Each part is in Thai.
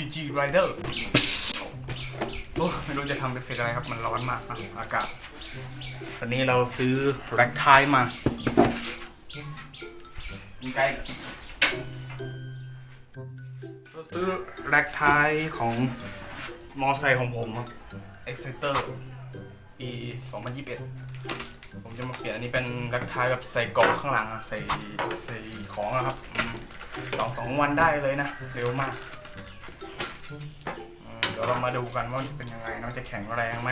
UG Rider โอ้ไม่รู้จะทำเป็นเฟกอะไรครับ มันร้อนมากอากาศตอนนี้เราซื้อแร็กไทายมาใกล้เราซื้อแร็กไทายของมอไซค์ของผมครับ Exciter ปี 2021 ผมจะมาเปลี่ยนอันนี้เป็นแร็กไทายแบบใส่กล่องข้างหลังอะใส่ใส่ของอะครับสองสองวันได้เลยนะ เร็วมาก เดี๋ยวเรามาดูกันว่าจะเป็นยังไงเนาะจะแข็งแรงไหม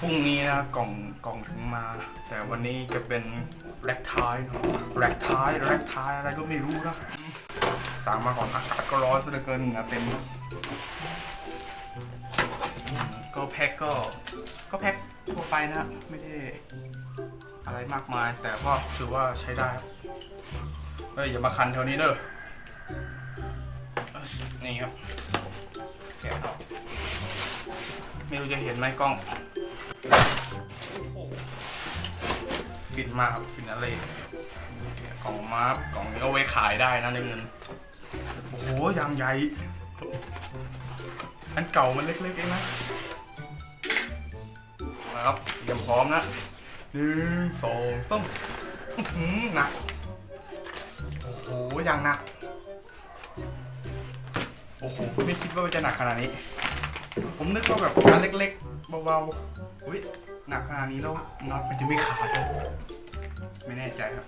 พรุ่งนี้นะกล่องกล่องถึงมา แต่วันนี้จะเป็นแร็กท้ายแร็กท้ายแร็กท้ายอะไรก็ไม่รู้นะสั่งมาก่อนอากาศก็ร้อนซะเหลือเกินเหงื่อเต็มก็แพ็คก็ก็แพ็คทั่วไปนะไม่ได้อะไรมากมาย แต่ก็ถือว่าใช้ได้ครับเฮ้ยอย่ามาคันแถวนี้เด้อนี่ครับะออกไม่รู้จะเห็นไหมกล้องฟินมากครับฟินอะไรกล่องมารับกล่องนี้เอาไว้ขายได้นะในเงิน โอ้โหยางใหญ่ อันเก่ามันเล็กๆเองนะนะครับเตรียมพร้อมนะหนึ่งสองสามหนัก โอ้โหยางหนัก อ้โหไม่คิดว่ามันจะหนักขนาดนี้ ผมนึกว่าแบบอันเล็กๆเบาๆอุ้ยหนักขนาดนี้แล้วน็อตมันจะไม่ขาดเลยไม่แน่ใจครับ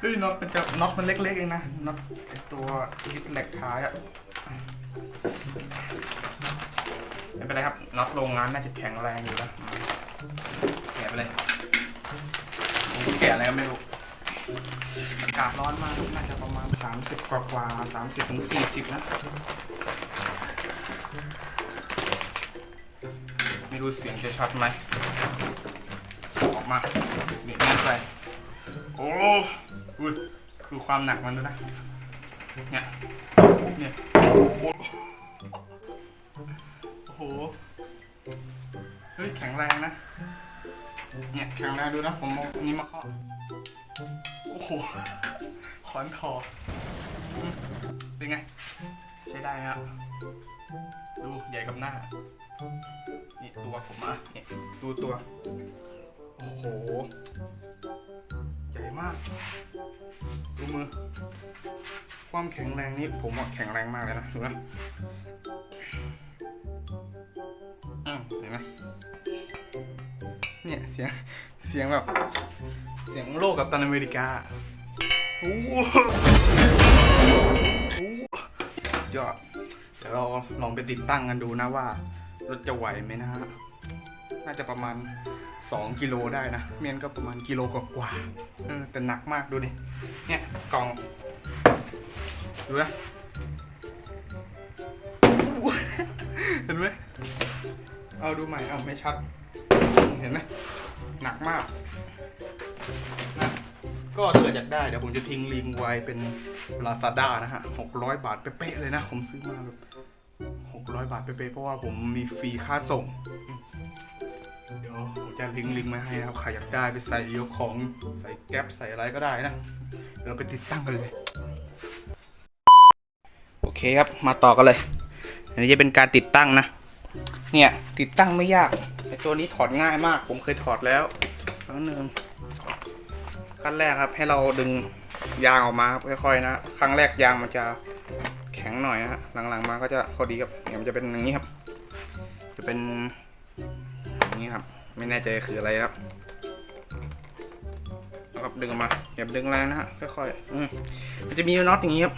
เฮ้ยน็อตมันจะน็อตมันเล็กๆเองนะน็อตตัวยึดเหล็กท้ายอะไม่เป็นไรครับน็อตโรงงานน่าจะแข็งแรงอยู่แล้วแกะไปเลยแกะอะไรก็ไม่รู้ อากาศร้อนมากน่าจะประมาณ 30 กว่ากว่า30ถึง40 นะ ไม่รู้เสียงจะชัดไหม ออกมานี่นี่ใส่โอ้อุ้ยคือความหนักมันด้วยนะ เนี่ย เนี่ยโอ้โห เฮ้ย แข็งแรงนะ เนี่ย แข็งแรงดูนะ ผมนนี้มาเคาะ หคอนทอเป็นไง ใช้ได้ครับ ดูใหญ่กับหน้า นี่ตัวผมอะนี่ดูตัว โอ้โห ใหญ่มาก ดูมือ ความแข็งแรงนี่ผมว่าแข็งแรงมากเลยนะ ดูนะอืมเห็นไหมเนี่ยเสียง เสียงแบบ เสียงโลกกับตันอเมริกา โอ้โหยอดเดี๋ยวเราลองไปติดตั้งกันดูนะว่ารถจะไหวไหมนะฮะ น่าจะประมาณ 2 กิโลได้นะ เมียนก็ประมาณกิโลกว่าๆเออแต่หนักมากดูดิ เนี่ยกล่อง ดูนะเห็นไหมเอาดูใหม่ เอาไม่ชัด เห็นไหมหนักมาก ก็ถ้าเกิดอยากได้เดี๋ยวผมจะทิ้งลิงก์ไว้เป็น Lazada นะฮะ600 บาทเป๊ะๆเลยนะ ผมซื้อมาแบบ600 บาทเป๊ะๆเพราะว่าผมมีฟรีค่าส่ง เดี๋ยวผมจะลิงก์ลิงก์ไว้ให้นะครับใครอยากได้ไปใส่ยกของใส่แก๊ปใส่อะไรก็ได้นะเดี๋ยวเราไปติดตั้งกันเลย โอเคครับมาต่อกันเลย อันนี้จะเป็นการติดตั้งนะ เนี่ยติดตั้งไม่ยากไอตัวนี้ถอดง่ายมาก ผมเคยถอดแล้วครั้งหนึ่ง ขั้นแรกครับ ให้เราดึงยางออกมาครับค่อยๆนะ ครั้งแรกยางมันจะแข็งหน่อยนะฮะหลังๆมาก็จะพอดีครับเนี่ยมันจะเป็นอย่างนี้ครับ จะเป็นอย่างนี้ครับ ไม่แน่ใจคืออะไรครับแล้วก็ดึงออกมาอย่าดึงแรงนะฮะค่อยๆอืมมันจะมีน็อตอย่างนี้ครับ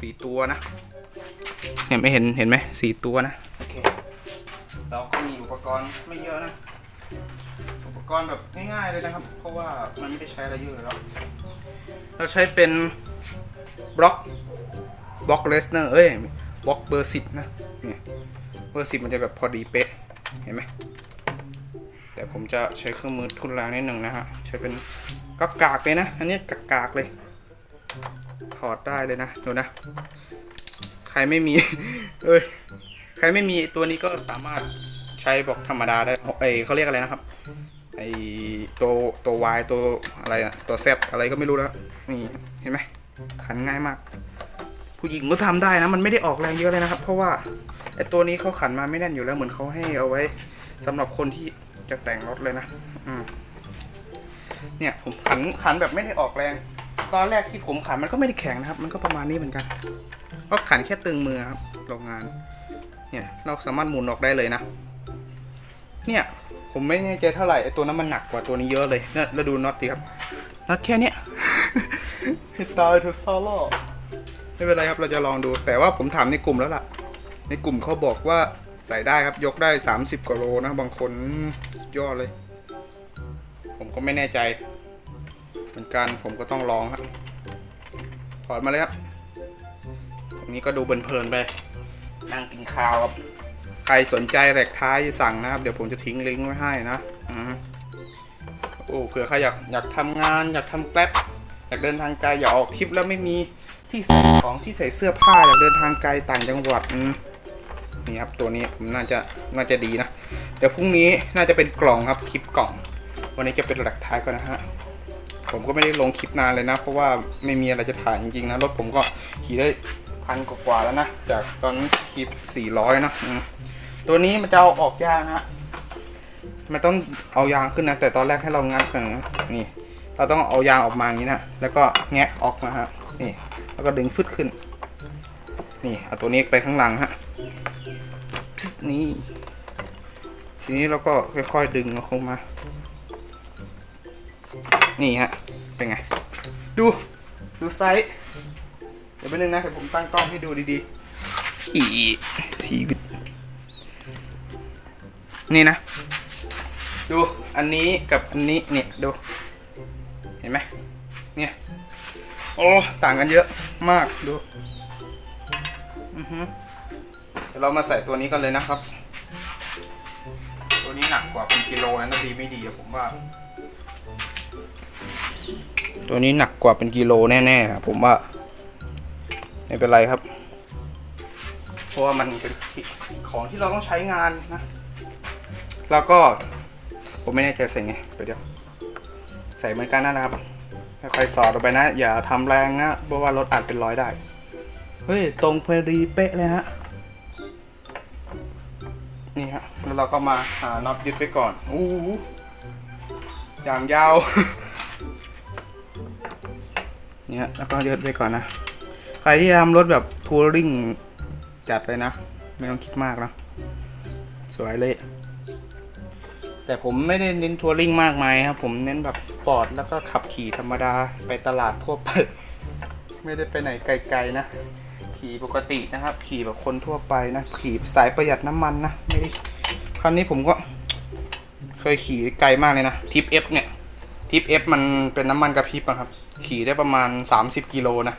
สี่ตัวนะเห็นไม่เห็นเห็นไหมสี่ตัวนะโอเคเราก็มีอุปกรณ์ไม่เยอะนะ กรณ์แบบง่ายๆเลยนะครับ เพราะว่ามันไม่ได้ใช้อะไรเยอะแล้วเราใช้เป็นบล็อกบล็อกเลสเนอร์เอ้ยบล็อกเบอร์สิบนะเนี่ยเบอร์สิบมันจะแบบพอดีเป๊ะเห็นไหมแต่ผมจะใช้เครื่องมือทุนแรงนิดหนึ่งนะฮะใช้เป็นกากากเลยนะอันนี้กากากๆเลยถอดได้เลยนะดูนะ ใครไม่มีเอ้ยใครไม่มีตัวนี้ก็สามารถใช้บอกธรรมดาได้เอ้ยเขาเรียกอะไรนะครับ ไอตัวตัว Y ตัวอะไรอะตัว Z อะไรก็ไม่รู้แล้วนี่เห็นไหมขันง่ายมาก ผู้หญิงก็ทำได้นะ มันไม่ได้ออกแรงเยอะเลยนะครับ เพราะว่าไอตัวนี้เขาขันมาไม่แน่นอยู่แล้วเหมือนเขาให้เอาไว้สำหรับคนที่จะแต่งรถเลยนะอืมเนี่ยผมขันขันแบบไม่ได้ออกแรง ตอนแรกที่ผมขันมันก็ไม่ได้แข็งนะครับ มันก็ประมาณนี้เหมือนกันก็ขันแค่ตึงมือครับโรงงาน เนี่ยเราสามารถหมุนออกได้เลยนะ เนี่ย ผมไม่แน่ใจเท่าไหร่ไอตัวนั้นมันหนักกว่าตัวนี้เยอะเลยเนี่ยแล้วดูน็อตดิครับน็อตแค่เนี้ยให้ตายเธอะซาร่าไม่เป็นไรครับเราจะลองดู แต่ว่าผมถามในกลุ่มแล้วล่ะ ในกลุ่มเขาบอกว่าใส่ได้ครับยกได้ 30กว่าโลนะบางคนสุดยอดเลย ผมก็ไม่แน่ใจเหมือนกันผมก็ต้องลองครับถอดมาเลยครับตรงนี้ก็ดูเพลินๆไปนั่งกินข้าวครับใค รสนใจแหลกท้ายสั่งนะครับ เดี๋ยวผมจะทิ้งลิงก์ไว้ให้นะอืมโอ้เผื่อใครอยากอยากทำงาน อยากทำแกล็บอยากเดินทางไกลอยากออกทริปแล้วไม่มีที่ใส่ของที่ใส่เสื้อผ้าอยากเดินทางไกลต่างจังหวัดนี่ครับตัวนี้ผมน่าจะน่าจะดีนะเดี๋ยวพรุ่งนี้น่าจะเป็นกล่องครับคลิปกล่อง วันนี้จะเป็นแหลกท้ายก่อนนะฮะผมก็ไม่ได้ลงคลิปนานเลยนะ เพราะว่าไม่มีอะไรจะถ่ายจริงๆนะรถผมก็ขี่ได้พันกว่าแล้วนะจากตอนคลิป400นะอืม ตัวนี้มันจะเอาออกยากนะฮะมันต้องเอายางขึ้นนะแต่ตอนแรกให้เรางัดกันนนี่ เราต้องเอายางออกมาอย่างนี้นะแล้วก็แงะออกมาฮะนี่แล้วก็ดึงฟึดขึ้น นี่เอาตัวนี้ไปข้างหลังฮะนี่ทีนี้เราก็ค่อยๆดึงเอาเข้ามา นี่ฮะเป็นไง ดูดูไซส์เดี๋ยวไปบนึงนะเดี๋ยวผมตั้งกล้องให้ดูดีๆอีชีวิต นี่นะ ดูอันนี้กับอันนี้เนี่ยดู เห็นไหมเนี่ยโอ้ต่างกันเยอะมากดูอือฮึเดี๋ยวเรามาใส่ตัวนี้กันเลยนะครับ ตัวนี้หนักกว่าเป็นกิโลนะดีไม่ดีอะผมว่า ตัวนี้หนักกว่าเป็นกิโลแน่ๆครับผมว่า ไม่เป็นไรครับ เพราะว่ามันเป็นของที่เราต้องใช้งานนะ แล้วก็ ผมไม่แน่ใจใส่ไงไปเดี๋ยว ใส่เหมือนกันนั่นแหละครับค่อยๆสอดออกไปนะ อย่าทำแรงนะเพราะว่ารถอาจเป็นรอยได้ เฮ้ย ตรงพอดีเป๊ะเลยฮะนี่ฮะแล้วเราก็มาหาน็อตยึดไว้ก่อนอู้หูอย่างยาว เนี่ยแล้วก็ยึดไว้ก่อนนะ ใครที่ทำรถแบบทัวริงจัดเลยนะ ไม่ต้องคิดมากนะ สวยเลย แต่ผมไม่ได้เน้นทัวริงมากมายครับ ผมเน้นแบบสปอร์ตแล้วก็ขับขี่ธรรมดาไปตลาดทั่วไป ไม่ได้ไปไหนไกลๆนะ ขี่ปกตินะครับ ขี่แบบคนทั่วไปนะ ขี่สายประหยัดน้ำมันนะ ไม่ได้คันนี้ผมก็ เคยขี่ไกลมากเลยนะทิปเอฟเนี่ยทิปเอฟมันเป็นน้ำมันกระพริบอะครับ ขี่ได้ประมาณ 30กิโลนะ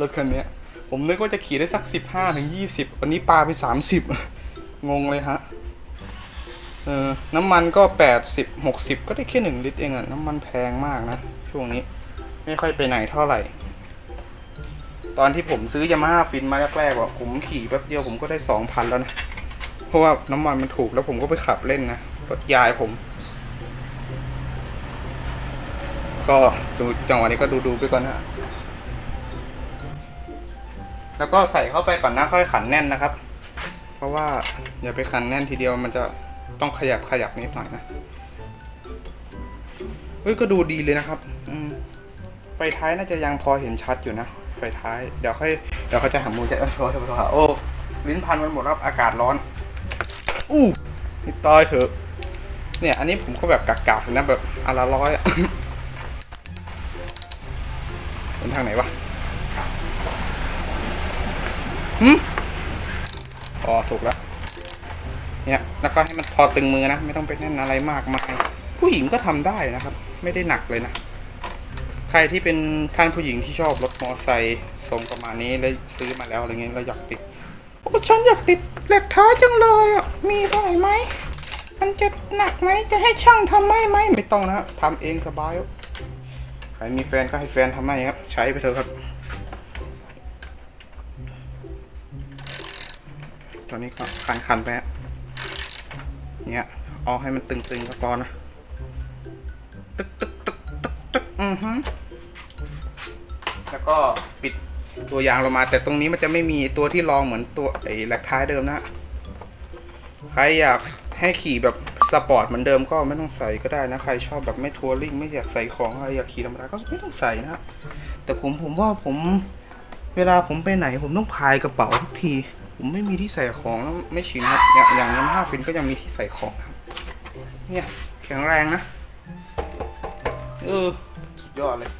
รถคันนี้ผมนึกว่าจะขี่ได้สัก 15ถึง20 วันนี้ปาไป 30 งงเลยฮะ เออน้ำมันก็80 60ก็ได้แค่1ลิตรเองอะน้ำมันแพงมากนะ ช่วงนี้ ไม่ค่อยไปไหนเท่าไหร่ ตอนที่ผมซื้อยามาฮ่าฟินมาแรกๆว่าผมขี่แป๊บเดียวผมก็ได้2,000แล้วนะ เพราะว่าน้ำมันมันถูกแล้วผมก็ไปขับเล่นนะรถยายผม ก็ดูจังหวะนี้ก็ดูดูๆไปก่อนนะแล้วก็ใส่เข้าไปก่อนนะค่อยขันแน่นนะครับ เพราะว่าอย่าไปขันแน่นทีเดียวมันจะ ต้องขยับขยับนิดหน่อยนะเฮ้ยก็ดูดีเลยนะครับอืมไฟท้ายน่าจะยังพอเห็นชัดอยู่นะไฟท้าย เดี๋ยวค่อยเดี๋ยวเขาจะหามูจะโทรโทรโทรหาโอ้ลิ้นพันมันหมดแล้วอากาศร้อน อู้นี่ตายเถอะ เนี่ย อันนี้ผมก็แบบกากๆนะแบบอนละร้อยอะเป็นทางไหนวะหืมอ๋อถูกแล้ว เนี่ย แล้วก็ให้มัน พอตึงมือนะ ไม่ต้องไปแน่นอะไรมากมาย ผู้หญิงก็ทำได้นะครับ ไม่ได้หนักเลยนะ ใครที่เป็นท่านผู้หญิงที่ชอบรถมอไซค์ทรงประมาณนี้แล้วซื้อมาแล้วอะไรเงี้ยแล้วอยากติดโอ้ฉันอยากติดเหล็กท้าจังเลยอะมีเท่าไหร่ไหมมันจะหนักไหมจะให้ช่างทำให้ไหมไม่ต้องนะทำเองสบายใครมีแฟนก็ให้แฟนทำให้ครับ ใช้ไปเถอะครับตอนนี้ก็คันคันๆไปฮะ เนี่ยเอาให้มันตึงๆก็พอนะตึกตึกตึกตึกตึกอือฮึแล้วก็ปิดตัวยางเรามา แต่ตรงนี้มันจะไม่มีตัวที่รองเหมือนตัวไอ้แหลกท้ายเดิมนะใครอยากให้ขี่แบบสปอร์ตเหมือนเดิมก็ไม่ต้องใส่ก็ได้นะ ใครชอบแบบไม่ทัวริงไม่อยากใส่ของอะไรอยากขี่ธรรมดาก็ไม่ต้องใส่นะฮะแต่ผมผมว่าผมเวลาผมไปไหนผมต้องพายกระเป๋าทุกที ผมไม่มีที่ใส่ของแล้วไม่ชินครับ อย่างอย่างนั้นห้าฟินก็ยังมีที่ใส่ของครับเนี่ยแข็งแรงนะ เออ สุดยอดเลย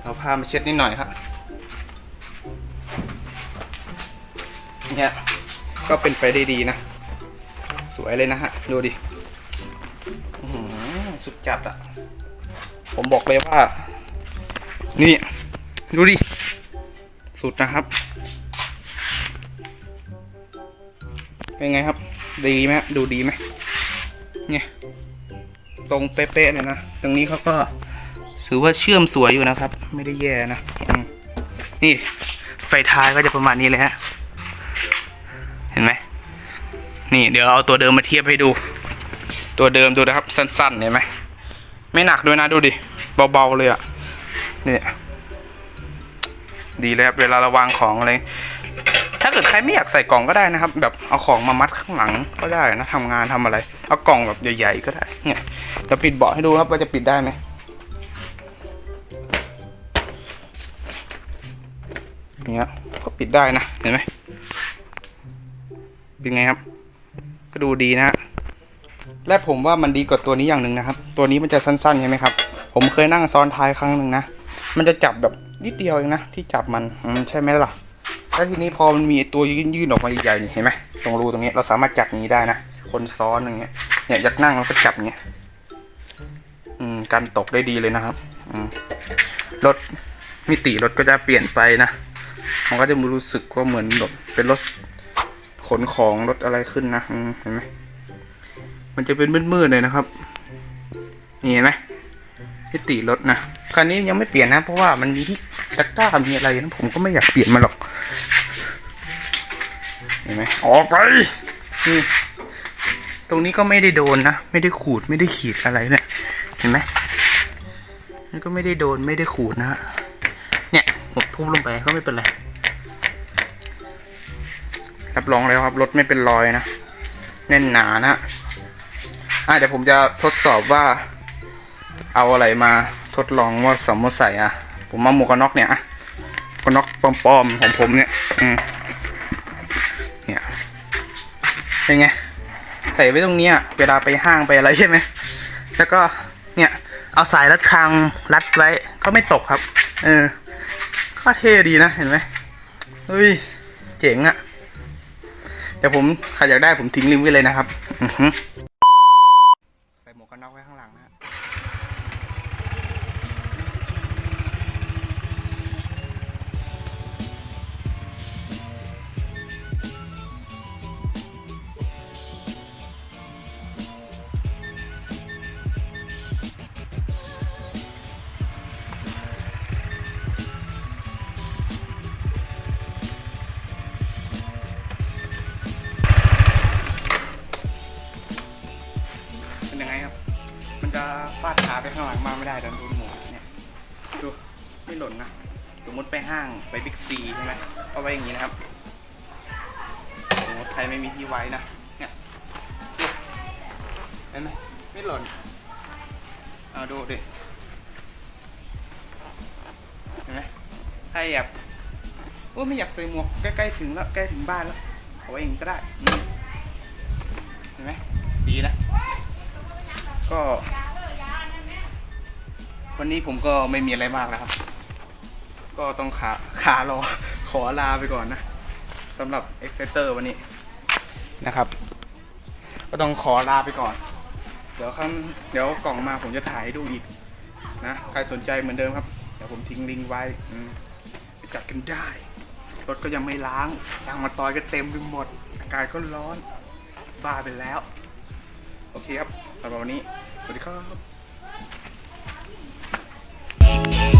เอาผ้ามาเช็ดนิดหน่อยครับ เนี่ย ก็เป็นไปได้ดีนะ สวยเลยนะฮะ ดูดิสุดจัดอะผมบอกเลยว่า นี่ ดูดิ สุดนะครับ เป็นไงครับ ดีไหมดูดีไหมเนี่ยตรงเป๊ะๆเลยนะตรงนี้เขาก็ถือว่าเชื่อมสวยอยู่นะครับ ไม่ได้แย่นะนี่ไฟท้ายก็จะประมาณนี้เลยฮะเห็นไหมนี่เดี๋ยวเอาตัวเดิมมาเทียบให้ดู ตัวเดิมดูนะครับ สั้นๆเห็นไหมไม่หนักด้วยนะดูดิเบาๆเลยอะ่ะนี่ดีเลยครับเวลาเราวางของอะไร เกิดใครไม่อยากใส่กล่องก็ได้นะครับ แบบเอาของมามัดข้างหลังก็ได้นะทำงานทำอะไร เอากล่องแบบใหญ่ ๆ ก็ได้ เนี่ยเดี๋ยวปิดเบาะให้ดูครับว่าจะปิดได้ไหมเนี่ยก็ปิดได้นะเห็นไหมเป็นไงครับ ก็ดูดีนะและผมว่ามันดีกว่าตัวนี้อย่างหนึ่งนะครับ ตัวนี้มันจะสั้นๆใช่ไหมครับ ผมเคยนั่งซ้อนท้ายครั้งหนึ่งนะ มันจะจับแบบนิดเดียวเองนะที่จับมันอืมใช่ไหมล่ะ แล้วทีนี้พอมันมีตัวยื่นๆออกมาใหญ่ๆนี่เห็นไหมตรงรูตรงนี้เราสามารถจับอย่างนี้ได้นะคนซ้อนอย่างเงี้ยเนี่ยอยากนั่งแล้วก็จับอย่างเงี้ยอืมการตกได้ดีเลยนะครับอืมรถมิติรถก็จะเปลี่ยนไปนะมันก็จะรู้สึกว่าเหมือนแบบเป็นรถขนของรถอะไรขึ้นนะเห็นไหมมันจะเป็นมืดๆเลยนะครับนี่เห็นไหมมิติรถนะคันนี้ยังไม่เปลี่ยนนะ เพราะว่ามันมีที่ตะกร้ามีอะไรนะผมก็ไม่อยากเปลี่ยนมันหรอก เห็นไหมออกไปนี่ตรงนี้ก็ไม่ได้โดนนะ ไม่ได้ขูดไม่ได้ขีดอะไรเนี่ยเห็นไหมมันก็ไม่ได้โดนไม่ได้ขูดนะฮะเนี่ยผมทุบลงไปก็ไม่เป็นไรรับรองแล้วครับรถไม่เป็นรอยนะแน่นหนานะอะเดี๋ยวผมจะทดสอบว่า เอาอะไรมาทดลองว่าสมมติใส่อะ ผมมาหมวกกันน็อกเนี่ยอะหมวกกันน็อกปลอมๆของผมเนี่ย อืม เป็นไง ใส่ไว้ตรงนี้เวลาไปห้างไปอะไรใช่ไหม แล้วก็เนี่ย เอาสายรัดคางรัดไว้ก็ไม่ตกครับ เออ ก็เท่ดีนะเห็นไหมเฮ้ย เจ๋งอะเดี๋ยวผมใครอยากได้ผมทิ้งลิงก์ไว้เลยนะครับ อือ ได้ดันโดนหมวกเนี่ยดูไม่หล่นนะ สมมติไปห้างไปบิ๊กซีใช่ไหมก็ไว้อย่างนี้นะครับ สมมติใครไม่มีที่ไว้นะ เนี่ยดูเห็นไหมไม่หล่นเอาดูดิเห็นไหมใครอยากโอ้ไม่อยากใส่หมวกใกล้ๆถึงแล้วใกล้ถึงบ้านแล้วเอาไว้อย่างนี้ก็ได้เห็นไหมดีนะ ก็ วันนี้ผมก็ไม่มีอะไรมากแล้วครับ ก็ต้องขาขารอ ขอลาไปก่อนนะสำหรับ e x c e t e r วันนี้นะครับ ก็ต้องขอลาไปก่อน เดี๋ยวข้างเดี๋ยวกล่องมาผมจะถ่ายให้ดูอีกนะใครสนใจเหมือนเดิมครับ เดี๋ยวผมทิ้งลิงก์ไว้ไปจัดกันได้รถก็ยังไม่ล้างยางมาตอยก็เต็มไปหมด อากาศก็ร้อน บ้าไปแล้ว โอเคครับสำหรับวันนี้ สวัสดีครับ Bye.